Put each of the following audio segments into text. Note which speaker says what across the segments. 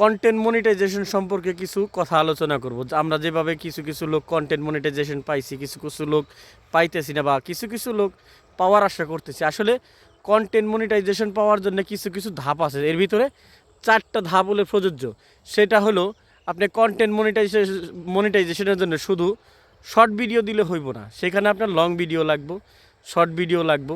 Speaker 1: Content monetization সম্পর্কে কিছু কথা আলোচনা করব। আমরা যেভাবে কিছু কিছু লোক কন্টেন্ট মনিটাইজেশন পাইছি, কিছু কিছু লোক পাইতেছি না বা কিছু কিছু লোক পাওয়ার আশা করতেছি। আসলে কন্টেন্ট মনিটাইজেশন পাওয়ার জন্য কিছু কিছু ধাপ আছে। এর ভিতরে চারটা ধাপ হলে প্রযোজ্য। সেটা হলো আপনি কন্টেন্ট মনিটাইজেশন মনিটাইজেশনের জন্য শুধু শর্ট ভিডিও দিলে হইব না। সেখানে আপনার লং ভিডিও লাগবো শর্ট ভিডিও লাগবো।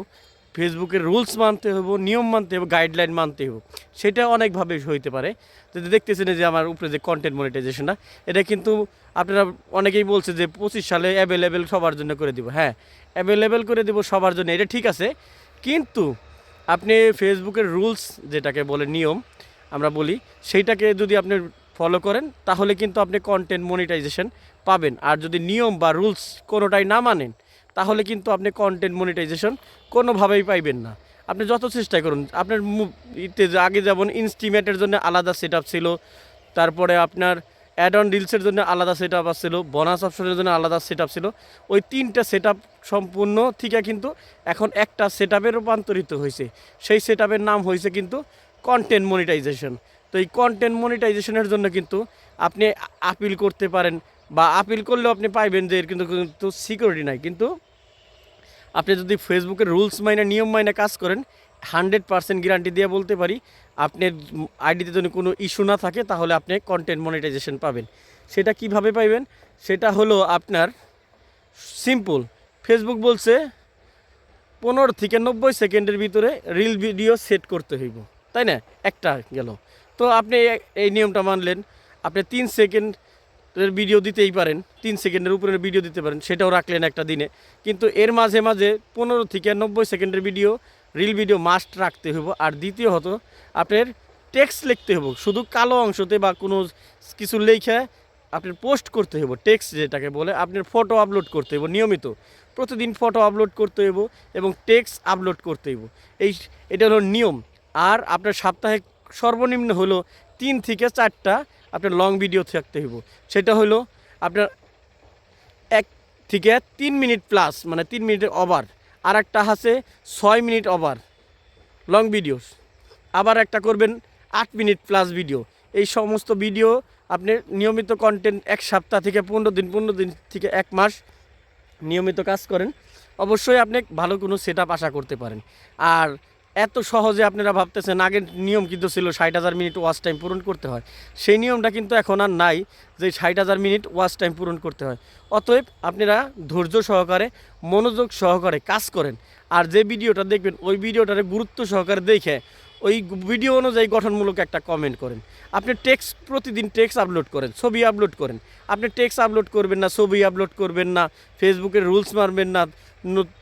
Speaker 1: ফেসবুকের রুলস মানতে হব নিয়ম মানতে হবে গাইডলাইন মানতে হইব। সেটা অনেকভাবে হইতে পারে। যদি দেখতেছেন যে আমার উপরে যে কন্টেন্ট মনিটাইজেশনটা এটা কিন্তু আপনারা অনেকেই বলছে যে পঁচিশ সালে অ্যাভেলেবেল সবার জন্য করে দিব। হ্যাঁ অ্যাভেলেবেল করে দিব সবার জন্য, এটা ঠিক আছে। কিন্তু আপনি ফেসবুকের রুলস যেটাকে বলে নিয়ম, আমরা বলি, সেইটাকে যদি আপনি ফলো করেন, তাহলে কিন্তু আপনি কন্টেন্ট মনিটাইজেশন পাবেন। আর যদি নিয়ম বা রুলস কোনোটাই না মানেন তাহলে কিন্তু আপনি কন্টেন্ট মনিটাইজেশন কোনোভাবেই পাইবেন না। আপনি যত চেষ্টা করুন, আপনার ইতে আগে যেমন ইনস্টিমেটের জন্য আলাদা সেট ছিল, তারপরে আপনার অ্যাড অন ডিলসের জন্য আলাদা সেট আপ ছিল বোনাস অপশনের জন্য আলাদা সেট ছিল, ওই তিনটা সেট সম্পূর্ণ থেকে কিন্তু এখন একটা সেট রূপান্তরিত হয়েছে। সেই সেট নাম হয়েছে কিন্তু কন্টেন্ট মনিটাইজেশন তো এই কন্টেন্ট মনিটাইজেশনের জন্য কিন্তু আপনি আপিল করতে পারেন বা আপিল করলেও আপনি পাইবেন যে এর কিন্তু কিন্তু সিকিউরিটি নাই। কিন্তু আপনি যদি ফেসবুকের রুলস মাইনে, নিয়ম মাইনে কাজ করেন হান্ড্রেড পার্সেন্ট গ্যারান্টি দিয়ে বলতে পারি, আপনার আইডিতে যদি কোনো ইস্যু না থাকে, তাহলে আপনি কন্টেন্ট মনিটাইজেশন পাবেন। সেটা কীভাবে পাইবেন? সেটা হলো আপনার সিম্পল ফেসবুক বলছে, পনেরো থেকে নব্বই সেকেন্ডের ভিতরে রিল ভিডিও সেট করতে হইব। তাই না? একটা গেল। তো আপনি এই নিয়মটা মানলেন। আপনি তিন সেকেন্ডের ভিডিও দিতেই পারেন, তিন সেকেন্ডের উপরের ভিডিও দিতে পারেন, সেটাও রাখলেন একটা দিনে। কিন্তু এর মাঝে মাঝে পনেরো থেকে নব্বই সেকেন্ডের ভিডিও রিল ভিডিও মাস্ট রাখতে হইব। আর দ্বিতীয়ত আপনার টেক্সট লিখতে হইব। শুধু কালো অংশতে বা কোনো কিছু লেখা আপনার পোস্ট করতে হইব। টেক্সট যেটাকে বলে, আপনার ফটো আপলোড করতে হইব, নিয়মিত। প্রতিদিন ফটো আপলোড করতে হইব এবং টেক্সট আপলোড করতে হইব। এই এটা হলো নিয়ম। আর আপনার সাপ্তাহিক সর্বনিম্ন হলো তিন থেকে চারটা আপনার লং ভিডিও থাকতে হইব। সেটা হলো আপনার এক থেকে তিন মিনিট প্লাস মানে তিন মিনিটের ওভার আর একটা আছে ছয় মিনিট ওভার লং ভিডিওস আবার একটা করবেন আট মিনিট প্লাস ভিডিও এই সমস্ত ভিডিও আপনি নিয়মিত কন্টেন্ট এক সপ্তাহ থেকে পনেরো দিন পনেরো দিন থেকে এক মাস নিয়মিত কাজ করেন। অবশ্যই আপনি ভালো কোনো সেট আশা করতে পারেন। আর এত সহজে আপনারা ভাবতেছেন, আগের নিয়ম কিন্তু ছিল ষাট হাজার মিনিট ওয়াচ টাইম পূরণ করতে হয়। সেই নিয়মটা কিন্তু এখন আর নাই যে ষাট হাজার মিনিট ওয়াচ টাইম পূরণ করতে হয়। অতএব আপনারা ধৈর্য সহকারে, মনোযোগ সহকারে কাজ করেন। আর যে ভিডিওটা দেখবেন, ওই ভিডিওটারে গুরুত্ব সহকারে দেখে ওই ভিডিও অনুযায়ী গঠনমূলক একটা কমেন্ট করেন। আপনি টেক্সট প্রতিদিন টেক্সট আপলোড করেন, ছবি আপলোড করেন। আপনি টেক্সট আপলোড করবেন না, ছবি আপলোড করবেন না ফেসবুকের রুলস মারবেন না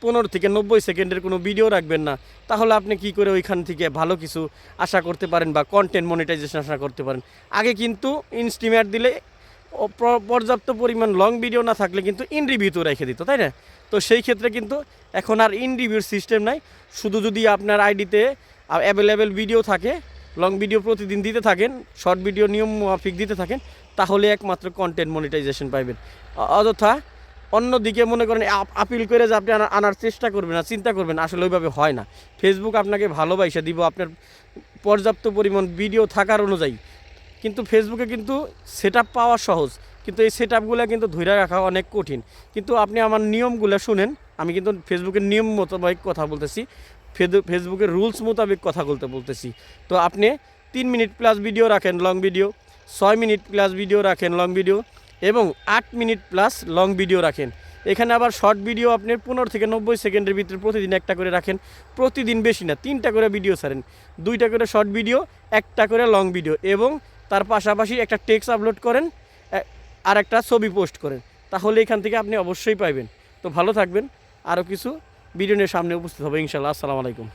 Speaker 1: পনেরো থেকে নব্বই সেকেন্ডের কোনো ভিডিও রাখবেন না, তাহলে আপনি কি করে ওইখান থেকে ভালো কিছু আশা করতে পারেন বা কন্টেন্ট মনিটাইজেশন আশা করতে পারেন? আগে কিন্তু ইনস্টিমেট দিলে পর্যাপ্ত পরিমাণ লং ভিডিও না থাকলে কিন্তু ইন রিভিউতেও রেখে দিত, তাই না? তো সেই ক্ষেত্রে কিন্তু এখন আর ইন রিভিউর সিস্টেম নাই। শুধু যদি আপনার আইডিতে অ্যাভেলেবেল ভিডিও থাকে লং ভিডিও প্রতিদিন দিতে থাকেন শর্ট ভিডিও নিয়ম মাফিক দিতে থাকেন, তাহলে একমাত্র কন্টেন্ট মনিটাইজেশন পাইবেন। অযথা অন্যদিকে মনে করেন, আপ- আপিল করে যে আপনি আনার চেষ্টা করবেন না চিন্তা করবেন, আসলে ওইভাবে হয় না। ফেসবুক আপনাকে ভালোবাসা দিব, আপনার পর্যাপ্ত পরিমাণ ভিডিও থাকার অনুযায়ী। কিন্তু ফেসবুকে কিন্তু সেট পাওয়া সহজ, কিন্তু এই সেট আপগুলো কিন্তু ধরে রাখা অনেক কঠিন। কিন্তু আপনি আমার নিয়মগুলো শুনেন, আমি কিন্তু ফেসবুকের নিয়ম মোতাবেক কথা বলতেছি। ফেসবুকের রুলস মোতাবেক কথা বলতে বলতেছি। তো আপনি তিন মিনিট প্লাস ভিডিও রাখেন লং ভিডিও ছয় মিনিট প্লাস ভিডিও রাখেন লং ভিডিও এবং আট মিনিট প্লাস লং ভিডিও রাখেন। এখানে আবার শর্ট ভিডিও আপনি পনেরো থেকে নব্বই সেকেন্ডের ভিতরে প্রতিদিন একটা করে রাখেন। প্রতিদিন বেশি না, তিনটা করে ভিডিও ছাড়েন। দুইটা করে শর্ট ভিডিও একটা করে লং ভিডিও এবং তার পাশাপাশি একটা টেক্সট আপলোড করেন আর একটা ছবি পোস্ট করেন। তাহলে এখান থেকে আপনি অবশ্যই পাইবেন। তো ভালো থাকবেন। আরও কিছু ভিডিও নিয়ে সামনে উপস্থিত হবে ইনশাল্লাহ। আসসালামু আলাইকুম।